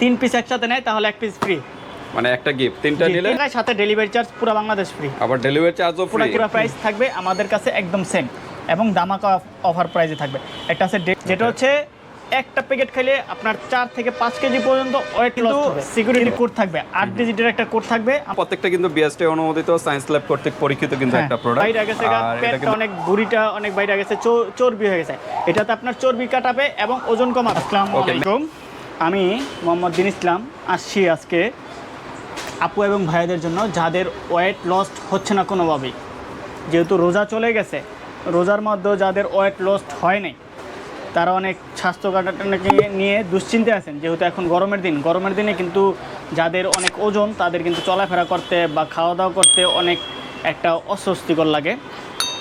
তিন পিস একসাথে নেয় তাহলে এক পিস ফ্রি মানে একটা গিফট তিনটা নিলে? সাথে ডেলিভারি চার্জ পুরো বাংলাদেশ ফ্রি আবার ডেলিভারি চার্জও ফ্রি পুরো প্রাইস থাকবে আমাদের কাছে একদম সেম এবং দামাকা অফার প্রাইসে থাকবে। একটা আছে যেটা হচ্ছে একটা প্যাকেট খেলে আপনার চার থেকে পাঁচ কেজি পর্যন্ত ওয়েট লস হবে। সিকিউরিটি কোড থাকবে। আট ডিজিটের একটা কোড থাকবে। প্রত্যেকটা কিন্তু বিএসটি অনুমোদিত সায়েন্স ল্যাব কর্তৃক পরীক্ষিত কিন্তু একটা প্রোডাক্ট বাইরে গেছে পেটটা অনেক বুড়িটা অনেক বাইরে গেছে চর্বি হয়ে গেছে। এটাতে আপনার চর্বি কাটাবে এবং ওজন কমাবে। আসসালামু আলাইকুম। আমি মোহাম্মদ দিন ইসলাম আসছি আজকে আপু এবং ভাইদের জন্য, যাদের ওয়েট লস্ট হচ্ছে না কোনোভাবেই। যেহেতু রোজা চলে গেছে, রোজার মধ্যেও যাদের ওয়েট লস্ট হয় নাই, তারা অনেক স্বাস্থ্য কাটাটাকে নিয়ে দুশ্চিন্তে আছেন। যেহেতু এখন গরমের দিন, গরমের দিনে কিন্তু যাদের অনেক ওজন, তাদের কিন্তু চলাফেরা করতে বা খাওয়া দাওয়া করতে অনেক একটা অস্বস্তিকর লাগে।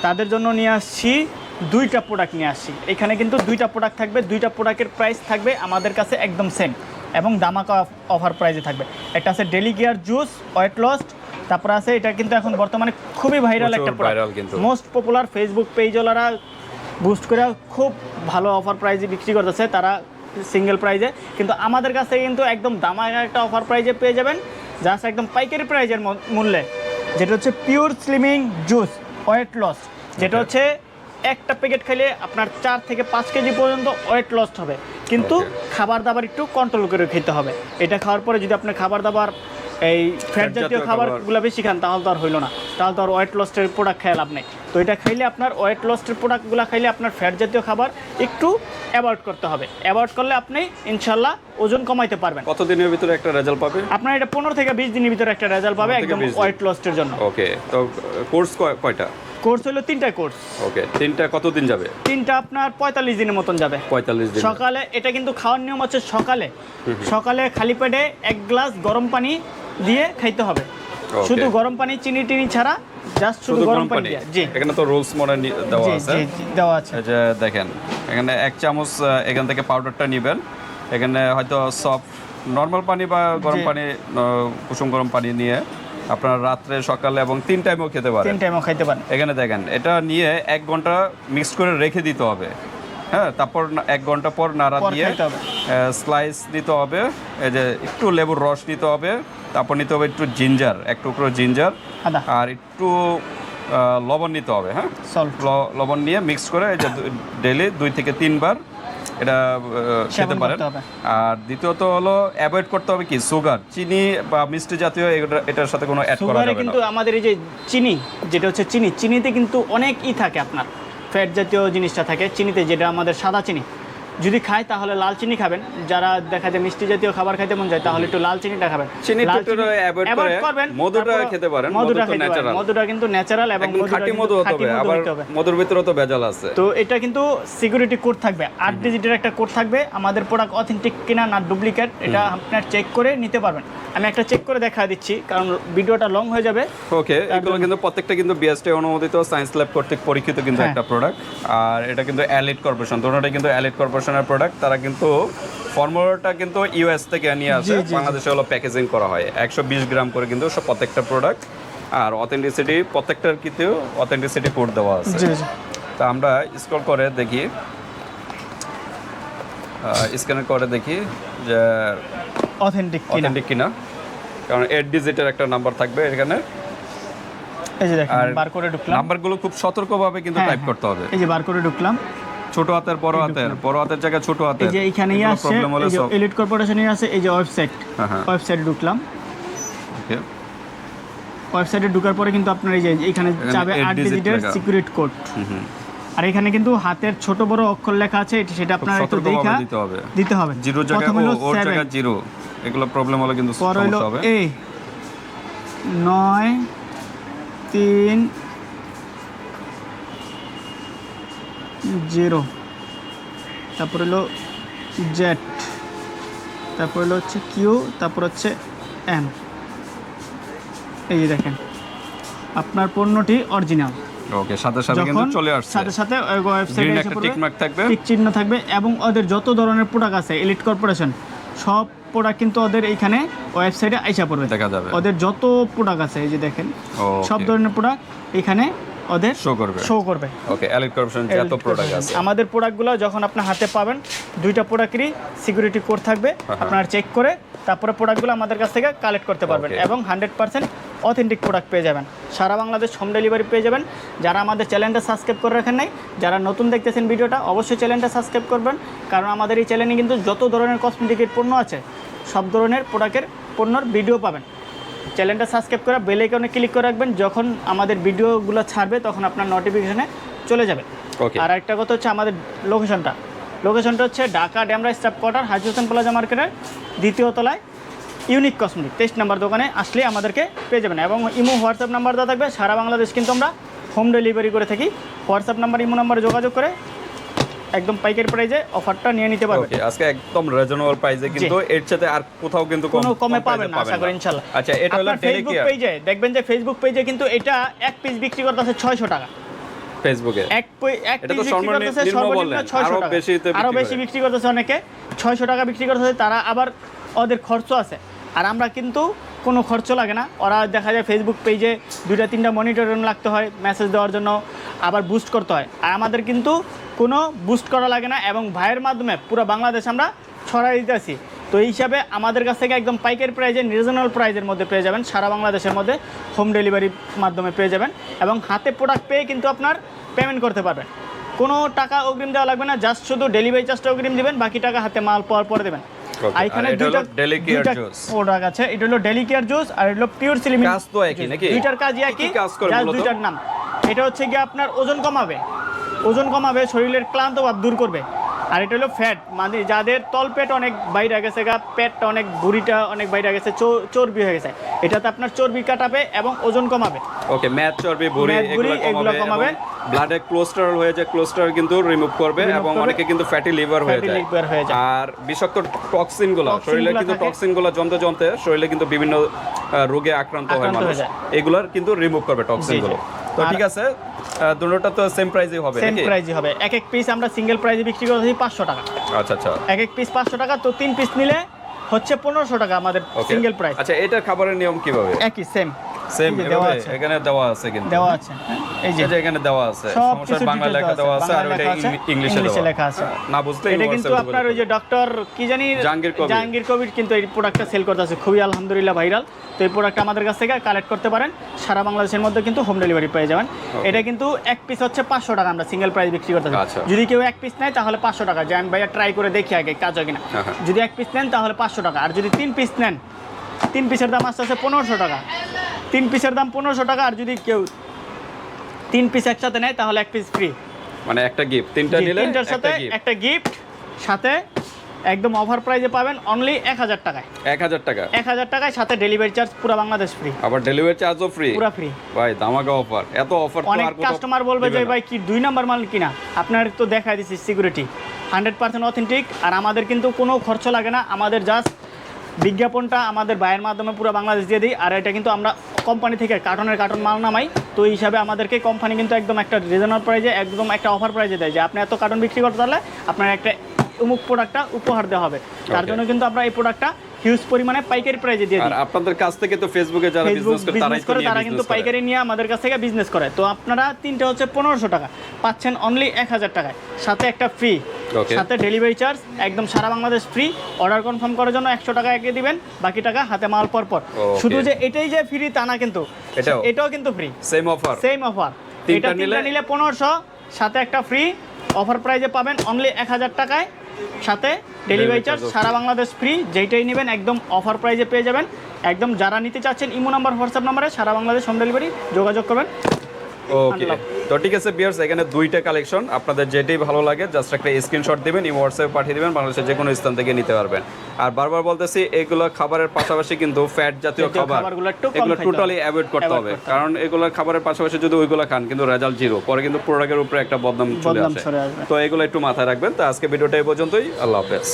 তাদের জন্য নিয়ে আসছি দুইটা প্রোডাক্ট নিয়ে আসছি। এখানে কিন্তু দুইটা প্রোডাক্ট থাকবে দুইটা প্রোডাক্টের প্রাইস থাকবে আমাদের কাছে একদম সেম এবং দামাকা অফার প্রাইসে থাকবে। একটা আছে daily care juice weight lost তারপরে আছে এটা কিন্তু এখন বর্তমানে খুবই ভাইরাল একটা প্রোডাক্ট মোস্ট পপুলার ফেসবুক পেজওয়ালারা বুস্ট করে খুব ভালো অফার প্রাইজে বিক্রি করতেছে তারা সিঙ্গেল প্রাইজে কিন্তু আমাদের কাছে কিন্তু একদম দামাকা একটা অফার প্রাইজে পেয়ে যাবেন জাস্ট একদম পাইকারি প্রাইজের মূল্যে। যেটা হচ্ছে pure slimming juice weight loss যেটা হচ্ছে একটা প্যাকেট খাইলে আপনার চার থেকে পাঁচ কেজি পর্যন্ত ওয়েট লস হবে। কিন্তু খাবার দাবার একটু কন্ট্রোল করে খেতে হবে। এটা খাওয়ার পরে যদি আপনার খাবার দাবার এই ফ্যাট জাতীয় জাতীয় খাবার খাবার- গুলো বেশি খান তাহলে তো আর হইল না। তাহলে তো আর ওয়েট লস্টের প্রোডাক্ট খেয়ে লাভ নেই। তো এটা খাইলে আপনার ওয়েট লস্টের প্রোডাক্টগুলো খাইলে আপনার ফ্যাট জাতীয় খাবার একটু অ্যাভয়েড করতে হবে। অ্যাভয়েড করলে আপনি ইনশাল্লাহ ওজন কমাইতে পারবেন। কতদিনের ভিতরে একটা রেজাল্ট পাবে? আপনার এটা পনেরো থেকে বিশ দিনের ভিতরে একটা রেজাল্ট পাবে একদম 20 ওয়েট লস্টের জন্য। ওকে তো কোর্স কয়টা কোর্স হলো তিনটা কোর্স। ওকে তিনটা কতদিন যাবে? তিনটা আপনার পঁয়তাল্লিশ দিনের মতন যাবে। পঁয়তাল্লিশ দিন সকালে এটা কিন্তু খাওয়ার নিয়ম হচ্ছে সকালে। সকালে খালি পেটে এক গ্লাস গরম পানি দিয়ে খাইতে হবে। শুধু গরম পানি চিনি টিনি ছাড়া জাস্ট শুধু গরম পানি জি। এখানে তো রোলস মনে দেওয়া আছে। দেওয়া আছে। যে দেখেন এখানে এক চামচ এখান থেকে পাউডারটা নেবেন। এখানে হয়তো সফট নর্মাল পানি বা গরম পানি কুসুম গরম পানি নিয়ে আপনারা রাত্রে সকালে এবং তিন টাইমও খেতে পারেন। তিন টাইমও খাইতে পারেন। এখানে দেখেন এটা নিয়ে এক ঘণ্টা মিক্সড করে রেখে দিতে হবে। হ্যাঁ তারপর এক ঘণ্টা পর নাড়া দিয়ে স্লাইস নিতে হবে। এই যে একটু লেবুর রস নিতে হবে তারপর নিতে হবে একটু জিঞ্জার এক টুকরো জিঞ্জার আর একটু লবণ নিতে হবে হ্যাঁ? লবণ নিয়ে মিক্স করে এই যে ডেলি দুই থেকে তিনবার এটা খেতে পারেন। আর দ্বিতীয়ত হলো অ্যাভয়েড করতে হবে কি? সুগার চিনি বা মিষ্টি জাতীয় এটার সাথে কোনো অ্যাড করা যাবে কিন্তু আমাদের এই যে চিনি যেটা হচ্ছে চিনি চিনিতে কিন্তু অনেক ই থাকে আপনার। ফ্যাট জাতীয় জিনিসটা থাকে। চিনিতে যেটা আমাদের সাদা চিনি যদি খায় তাহলে লাল চিনি খাবেন। যারা দেখা যায় মিষ্টি জাতীয় খাবার খাইতে মন যায় তাহলে একটু লাল চিনিটা খাবেন। চিনি করবেন, মধুটা খেতে পারেন, মধুটা মধু খেতে পারেন। মধুটা কিন্তু ন্যাচারাল এবং খাঁটি মধু হতে হবে আবার মধুর ভিতরে তো ভেজাল আছে। তো এটা কিন্তু সিকিউরিটি কোড থাকবে। আট ডিজিটের একটা কোড থাকবে। আমাদের প্রোডাক্ট অথেন্টিক কিনা না ডুপ্লিকেট এটা আপনার চেক করে নিতে পারবেন। আমি একটা চেক করে দেখা দিচ্ছি কারণ ভিডিওটা লং হয়ে যাবে। ওকে এগুলো কিন্তু প্রত্যেকটা কিন্তু বিএসটি অনুমোদিত সায়েন্স ল্যাব কর্তৃক পরীক্ষিত কিন্তু হ্যাঁ। একটা প্রোডাক্ট আর এটা কিন্তু অ্যালিট কর্পোরেশন দুটোটাই কিন্তু অ্যালিট কর্পোরেশনের প্রোডাক্ট তারা কিন্তু ফর্মুলাটা কিন্তু ইউএস থেকে নিয়ে আসে। বাংলাদেশে হলো প্যাকেজিং করা হয়। একশো বিশ গ্রাম করে কিন্তু সব প্রত্যেকটা প্রোডাক্ট আর অথেন্টিসিটি প্রত্যেকটার কিন্তু অথেন্টিসিটি কোড দেওয়া আছে। তা আমরা স্ক্রল করে দেখি। স্ক্যানার করে দেখি যে অথেন্টিক অথেন্টিক কিনা। কারণ এইট ডিজিটের একটা নাম্বার থাকবে এখানে। এই যে দেখেন আর বার করে ঢুকলাম। নাম্বারগুলো খুব সতর্কভাবে কিন্তু হ্যাঁ, টাইপ হ্যাঁ। করতে হবে। এই যে বার করে ঢুকলাম। ছোট হাতের বড় হাতের। বড় হাতের জায়গায় ছোট হাতের। এই যে এইখানেই আছে এই যে এলিট কর্পোরেশনের আছে এই যে ওয়েবসাইট হ্যাঁ হ্যাঁ। ঢুকলাম। ওকে। ওয়েবসাইটে ঢোকার পরে কিন্তু আপনার এই যে এখানে এখানে যাবে আট ডিজিটের। সিকিউরিটি কোড আর এখানে কিন্তু হাতের ছোট বড় অক্ষর লেখা আছে এটা- সেটা আপনার একটু দেখা দিতে হবে। দিতে হবে। জিরো জায়গায় ও ওর জায়গায় জিরো। এগুলো প্রবলেম হলে কিন্তু সমস্যা হবে। এ নয় তিন জিরো। তারপর হলো জেড। তারপর হলো হচ্ছে কিউ তারপর হচ্ছে এম এই যে দেখেন আপনার পণ্যটি অরিজিনাল। ওকে সাথে সাথে কিন্তু চলে আসছে। সাথে সাথে ওয়েবসাইটে একটা টিক মার্ক থাকবে। টিক চিহ্ন থাকবে এবং ওদের যত ধরনের প্রোডাক্ট আছে এলিট কর্পোরেশন সব প্রোডাক্ট কিন্তু ওদের এইখানে ওয়েবসাইটে আইসা পড়বে। দেখা যাবে। ওদের যত প্রোডাক্ট আছে এই যে দেখেন সব ধরনের প্রোডাক্ট এখানে ওদের শো করবে। শো করবে। ওকে এলিট কর্পোরেশন যত প্রোডাক্ট আছে। আমাদের প্রোডাক্টগুলো যখন আপনার হাতে পাবেন দুইটা প্রোডাক্টেরই সিকিউরিটি কোড থাকবে হ্যাঁ। আপনারা চেক করে তারপরে প্রোডাক্টগুলো আমাদের কাছ থেকে কালেক্ট করতে পারবেন এবং হান্ড্রেড পার্সেন্ট অথেন্টিক প্রোডাক্ট পেয়ে যাবেন। সারা বাংলাদেশ হোম ডেলিভারি পেয়ে যাবেন। যারা আমাদের চ্যানেলটা সাবস্ক্রাইব করে রাখেন নাই যারা নতুন দেখতেছেন ভিডিওটা অবশ্যই চ্যানেলটা সাবস্ক্রাইব করবেন। কারণ আমাদের এই চ্যানেলে কিন্তু যত ধরনের কসমেটিকের পণ্য আছে সব ধরনের প্রোডাক্টের পণ্যর ভিডিও পাবেন। চ্যানেলটা সাবস্ক্রাইব করে বেল আইকনে ক্লিক করে রাখবেন। যখন আমাদের ভিডিওগুলো ছাড়বে তখন আপনার নোটিফিকেশনে চলে যাবে। ওকে আর একটা কথা হচ্ছে আমাদের লোকেশনটা লোকেশনটা হচ্ছে Dhaka Demra staff quarter Haji Hossain plaza মার্কেটের দ্বিতীয় তলায় ইউনিক কসমেটিক তেইশ নাম্বার দোকানে আসলে আমাদেরকে পেয়ে যাবেন। এবং ইমো হোয়াটসঅ্যাপ নাম্বার দেওয়া থাকবে। সারা বাংলাদেশ কিন্তু আমরা হোম ডেলিভারি করে থাকি। হোয়াটসঅ্যাপ নাম্বার ইমো নাম্বারে যোগাযোগ করে একদম পাইকারি প্রাইজে অফারটা নিয়ে নিতে পারবেন। আজকে একদম রিজনেবল প্রাইসে কিন্তু এর সাথে আর কোথাও কিন্তু কোনো কমে পাবেন না আশা করি ইনশাল্লাহ। আচ্ছা এটা হলো ফেসবুক পেজে দেখবেন যে ফেসবুক পেজে কিন্তু এটা এক পিস বিক্রি করতে আছে ছয়শো টাকা। ফেসবুকে এক এক পিস বিক্রি সর্বনিম্ন করতেছে সর্বনিম্ন বললেন, ছয়শো আরও টাকা। বেশিতে আরও বেশি করে। বিক্রি করতেছে অনেকে ছয়শো টাকা বিক্রি করতেছে তারা আবার ওদের খরচ আছে। আর আমরা কিন্তু কোনো খরচ লাগে না। ওরা দেখা যায় ফেসবুক পেজে দুইটা, তিনটা মনিটর লাগতে হয় মেসেজ দেওয়ার জন্য আবার বুস্ট করতে হয়। আর আমাদের কিন্তু কোনো বুস্ট করা লাগে না এবং ভাইয়ের মাধ্যমে পুরো বাংলাদেশ আমরা ছড়াই দিতেছি তো এই হিসাবে আমাদের কাছ থেকে একদম পাইকারি প্রাইজে রিজনাল প্রাইজের মধ্যে পেয়ে যাবেন। সারা বাংলাদেশের মধ্যে হোম ডেলিভারির মাধ্যমে পেয়ে যাবেন এবং হাতে প্রোডাক্ট পেয়ে কিন্তু আপনার পেমেন্ট করতে পারবেন। কোনো টাকা অগ্রিম দেওয়া লাগবে না জাস্ট শুধু ডেলিভারি চার্জটা অগ্রিম দেবেন, বাকি টাকা হাতে মাল পাওয়ার পরে দেবেন। আর এখানে দুইটা ডেলিকেয়ার জুস প্রোডাক্ট আছে। এটা হলো ডেলিকেয়ার জুস আর এটা হলো পিওর সিলিমিন কাজ তো একই নাকি? দুইটার কি কি একই কাজ করে দুইটার নাম। এটা হচ্ছে গিয়ে আপনার ওজন কমাবে। ওজন কমাবে শরীরের ক্লান্ত ভাব দূর করবে। আর এটা হলো ফ্যাট মানে যাদের তলপেট অনেক বাইরে গেছে গা পেটটা অনেক বুড়িটা অনেক বাইরে গেছে চর্বি হয়ে গেছে এটাতে আপনার চর্বি কাটাবে এবং ওজন কমাবে ওকে ম্যাচ চর্বি ভুঁড়ি ম্যাদ এগুলো কমাবে। ব্লাডে কোলেস্টেরল হয়ে যায় কোলেস্টেরল কিন্তু রিমুভ করবে এবং অনেকে কিন্তু ফ্যাটি লিভার হয়ে যায়। আর বিষাক্ত টক্সিনগুলো শরীরে কিন্তু। টক্সিনগুলো জমতে জমতে শরীরে কিন্তু বিভিন্ন রোগে আক্রান্ত হয় মানুষ। এগুলোর কিন্তু রিমুভ করবে টক্সিন। গুলো তো ঠিক আছে দুটোটা তো সেম প্রাইসই হবে সেম প্রাইজে হবে। এক এক পিস আমরা সিঙ্গেল প্রাইজে বিক্রি করছি পাঁচশো টাকা। আচ্ছা আচ্ছা। এক এক পিস পাঁচশো টাকা তো তিন পিস নিলে হচ্ছে পনেরোশো টাকা আমাদের সিঙ্গেল প্রাইস আচ্ছা এটা খাবারের নিয়ম কীভাবে? একই সেম সেম দেওয়া আছে। এখানে দেওয়া আছে কিন্তু। দেওয়া আছে। হ্যাঁ, এই যে এখানে দেওয়া আছে। সমস্যার বাংলা লেখা দেওয়া আছে আর ওটা ইংলিশে ইংলিশে লেখা আছে। না বুঝলে এটা কিন্তু আপনার ওই যে ডক্টর কি জানি জাহাঙ্গীর কবির। জাহাঙ্গীর কবির কিন্তু এই প্রোডাক্টটা সেল করতেছে। খুবই আলহামদুলিল্লাহ ভাইরাল তো এই প্রোডাক্টটা আমাদের কাছ থেকে কালেক্ট করতে পারেন। সারা বাংলাদেশের মধ্যে কিন্তু হোম ডেলিভারি পেয়ে যাবেন। এটা কিন্তু এক পিস হচ্ছে পাঁচশো টাকা আমরা সিঙ্গেল প্রাইস বিক্রি করতেছি আচ্ছা। যদি কেউ এক পিস নেয় তাহলে পাঁচশো টাকা। যে আমি ভাইয়া ট্রাই করে দেখি আগে কাজ হয় কিনা। হ্যাঁ, হ্যাঁ। যদি এক পিস নেন তাহলে পাঁচশো টাকা। আর যদি তিন পিস নেন তিন পিসের দাম আসতে আসতে পনেরোশো টাকা। তিন পিসের দাম পনেরোশো টাকা। আর যদি কেউ তিন পিস একসাথে নেয় তাহলে এক পিস ফ্রি মানে একটা গিফট তিনটা নিলে তিনটার সাথে একটা গিফট সাথে একদম অফার প্রাইজে পাবেন অনলি এক হাজার টাকায়। এক হাজার টাকা। এক হাজার টাকায় সাথে ডেলিভারি চার্জ পুরো বাংলাদেশ ফ্রি আবার ডেলিভারি চার্জও ফ্রি পুরো ফ্রি ভাই ধামাকা অফার এত অফার তো অনেক আর কাস্টমার বলবে যে ভাই কি দুই নাম্বার মাল কিনা? আপনার তো দেখাই দিচ্ছি সিকিউরিটি হান্ড্রেড পার্সেন্ট অথেন্টিক আর আমাদের কিন্তু কোনো খরচ লাগে না। আমাদের জাস্ট বিজ্ঞাপনটা আমাদের বায়ের মাধ্যমে পুরো বাংলাদেশ দিয়ে দিই আর এটা কিন্তু আমরা কোম্পানি থেকে কার্টনের কার্টন মাল নামাই। তো এই হিসাবে আমাদেরকে কোম্পানি কিন্তু একদম একটা রিজনেবল প্রাইজে একদম একটা অফার প্রাইজে দেয় যে আপনি এত কার্টন বিক্রি করতে পারলে আপনার একটা অমুক প্রোডাক্টটা উপহার দেওয়া হবে। তার জন্য কিন্তু আমরা এই প্রোডাক্টটা হিউজ পরিমাণে পাইকারি প্রাইজে দিয়ে আর আপনাদের কাছ থেকে তো ফেসবুকে যারা বিজনেস করে তারাই করে তারা কিন্তু পাইকারি নিয়ে আমাদের কাছ থেকে বিজনেস করে। তো আপনারা তিনটে হচ্ছে পনেরোশো টাকা পাচ্ছেন অনলি এক হাজার টাকায়। সাথে একটা ফ্রি. সাথে ডেলিভারি চার্জ একদম সারা বাংলাদেশ ফ্রি অর্ডার কনফার্ম করার জন্য একশো টাকা এগিয়ে দিবেন বাকি টাকা হাতে মাল পর পর। শুধু যে এটাই যে ফ্রি তা না কিন্তু এটাও? এটাও কিন্তু free same offer same offer এটা তিনটা নিলে- নিলে পনেরোশো সাথে একটা ফ্রি অফার প্রাইজে পাবেন অনলি এক হাজার টাকায়। সাথে ডেলিভারি চার্জ সারা বাংলাদেশ ফ্রি যেইটাই নেবেন একদম অফার প্রাইজে পেয়ে যাবেন। একদম যারা নিতে চাচ্ছেন ইমো নাম্বার হোয়াটসঅ্যাপ নাম্বারে সারা বাংলাদেশ হোম ডেলিভারি যোগাযোগ করবেন। ওকে তো ঠিক আছে বিয়ার্স এখানে দুইটা কালেকশন আপনাদের যেটাই ভালো লাগে জাস্ট একটা স্ক্রিনশট দিবেন এই হোয়াটসঅ্যাপে পাঠিয়ে দিবেন বাংলাদেশের যে কোনো স্থান থেকে নিতে পারবেন। আর বারবার বলতেছি এগুলো খাবারের পাশাপাশি কিন্তু ফ্যাট জাতীয় খাবার এগুলো টোটালি অ্যাভয়েড করতে হবে। কারণ এগুলো খাবারের পাশাপাশি যদি ওইগুলো খান কিন্তু রেজাল্ট জিরো পরে কিন্তু প্রোডাক্টের উপরে একটা বদনাম চলে আসে। তো এগুলো একটু মাথায় রাখবেন। তো আজকে ভিডিওটা এই পর্যন্তই। আল্লাহ হাফেজ।